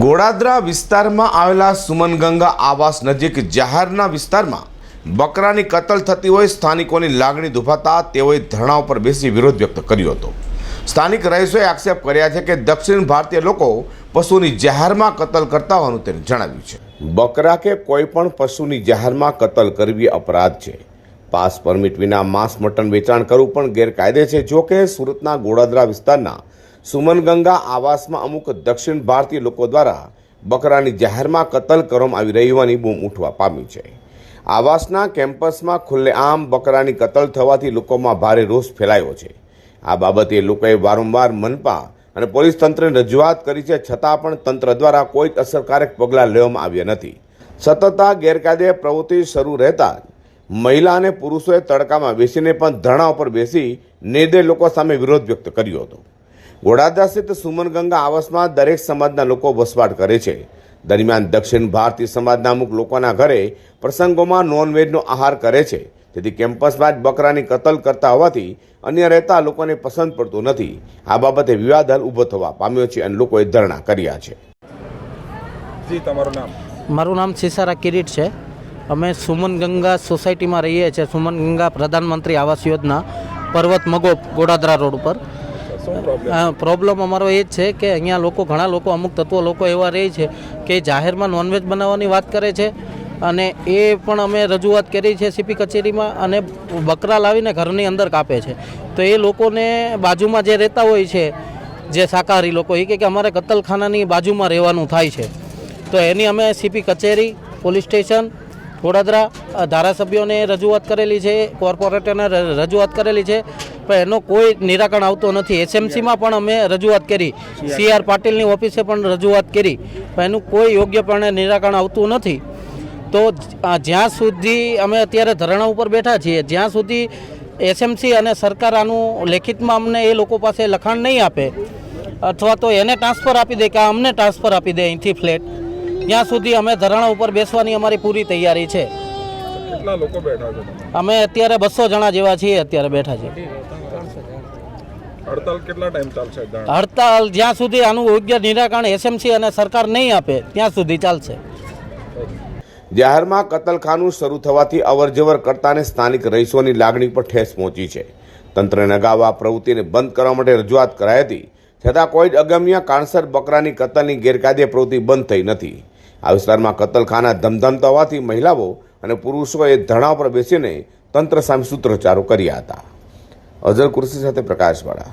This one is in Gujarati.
ગોળાદરા વિસ્તારમાં આવેલા સુમનગંગા આવાસ નજીક જાહેરના વિસ્તારમાં બકરાની કતલ થતી હોય સ્થાનિકોની લાગણી દુભાતા તેઓએ ધરણા ઉપર બેસી વિરોધ વ્યક્ત કર્યો હતો. સ્થાનિક રહીશોએ આક્ષેપ કર્યા છે કે દક્ષિણ ભારતીય લોકો પશુની જાહેરમાં કતલ કરતા હોવાનું તેને જણાવ્યું છે. બકરા કે કોઈ પણ પશુની જાહેરમાં કતલ કરવી અપરાધ છે. પાસ પરમિટ વિના માંસ મટન વેચાણ કરવું પણ ગેરકાયદે છે. જો કે સુરતના ગોળાદરા વિસ્તારના સુમનગંગા આવાસમાં અમુક દક્ષિણ ભારતીય લોકો દ્વારા બકરાની જાહેરમાં કતલ કરવામાં આવી રહી હોવાની બૂમ ઉઠવા પામી છે. આવાસના કેમ્પસમાં ખુલ્લેઆમ બકરાની કતલ થવાથી લોકોમાં ભારે રોષ ફેલાયો છે. આ બાબતે લોકોએ વારંવાર મનપા અને પોલીસ તંત્રને રજૂઆત કરી છે, છતાં પણ તંત્ર દ્વારા કોઈ જ અસરકારક પગલાં લેવામાં આવ્યા નથી. સતત આ ગેરકાયદે પ્રવૃત્તિ શરૂ રહેતા મહિલા અને પુરુષોએ તડકામાં બેસીને પણ ધરણા ઉપર બેસી નિર્દય લોકો સામે વિરોધ વ્યક્ત કર્યો હતો. ગોડાદરા સ્થિત સુમનગંગા આવાસમાં દરેક સમાજના લોકો વસવાટ કરે છે. દરમિયાન દક્ષિણ ભારતીય સમાજના અમુક લોકોના ઘરે પ્રસંગોમાં નોનવેજનો આહાર કરે છે. તેથી કેમ્પસમાં જ બકરાની કતલ કરતા હોવાથી અન્ય રહેતા લોકોને પસંદ પડતું નથી. આ બાબતે વિવાદ હાલ ઊભો થવા પામ્યો છે અને લોકોએ ધરણા કર્યા છે. જી તમારું નામ? મારું નામ સિસારા કિરીટ છે. અમે સુમન ગંગા સોસાયટીમાં રહીએ છીએ. સુમન ગંગા પ્રધાનમંત્રી આવાસ યોજના પર્વત મગો ગોડાદરા રોડ ઉપર. પ્રોબ્લેમ અમારો એ જ છે કે અહીંયા લોકો, ઘણા લોકો, અમુક તત્વો લોકો એવા રહે છે કે જાહેરમાં નોનવેજ બનાવવાની વાત કરે છે અને એ પણ અમે રજૂઆત કરી છે સીપી કચેરીમાં અને બકરા લાવીને ઘરની અંદર કાપે છે. તો એ લોકોને બાજુમાં જે રહેતા હોય છે, જે શાકાહારી લોકો, એ કે અમારે કતલખાનાની બાજુમાં રહેવાનું થાય છે. તો એની અમે સીપી કચેરી, પોલીસ સ્ટેશન, વડોદરા ધારાસભ્યોને રજૂઆત કરેલી છે, કોર્પોરેટરને રજૂઆત કરેલી છે. પણ એનો કોઈ નિરાકરણ આવતો નથી. એસએમસીમાં પણ અમે રજૂઆત કરી. સી આર પાટીલની ઓફિસે પણ રજૂઆત કરી. પણ એનું કોઈ યોગ્યપણે નિરાકરણ આવતું નથી. તો જ્યાં સુધી અમે અત્યારે ધરણા ઉપર બેઠા છીએ જ્યાં સુધી એસએમસી અને સરકાર આનું લેખિતમાં અમને એ લોકો પાસે લખાણ નહીં આપે અથવા તો એને ટ્રાન્સફર આપી દે કે આ અમને ટ્રાન્સફર આપી દે અહીંથી ફ્લેટ ત્યાં સુધી અમે ધરણા ઉપર બેસવાની અમારી પૂરી તૈયારી છે. અમે અત્યારે બસો જણા જેવા છીએ અત્યારે બેઠા છીએ. હડતાલ કેટલા ટાઈમ ચાલશે હડતાલ જ્યાં સુધી આનું યોગ્ય નિરાકરણ એસએમસી અને સરકાર નહીં આપે ત્યાં સુધી ચાલશે. જાહેરમાં કતલખાનું શરૂ થવાથી અવરજવર કરતાને સ્થાનિક રહીશોની લાગણી પર ઠેસ પહોંચી છે. તંત્રને અગાઉ પ્રવૃત્તિને બંધ કરવા માટે રજૂઆત કરાઈ હતી છતાં કોઈ જ અગમ્ય કારણસર બકરાની કતલની ગેરકાયદે પ્રવૃત્તિ બંધ થઈ નથી. આ વિસ્તારમાં કતલખાના ધમધમતા હોવાથી મહિલાઓ અને પુરુષોએ ધરણા પર બેસીને તંત્ર સામે સૂત્રોચ્ચારો કર્યા હતા. અઝર કુર્સી સાથે પ્રકાશવાળા.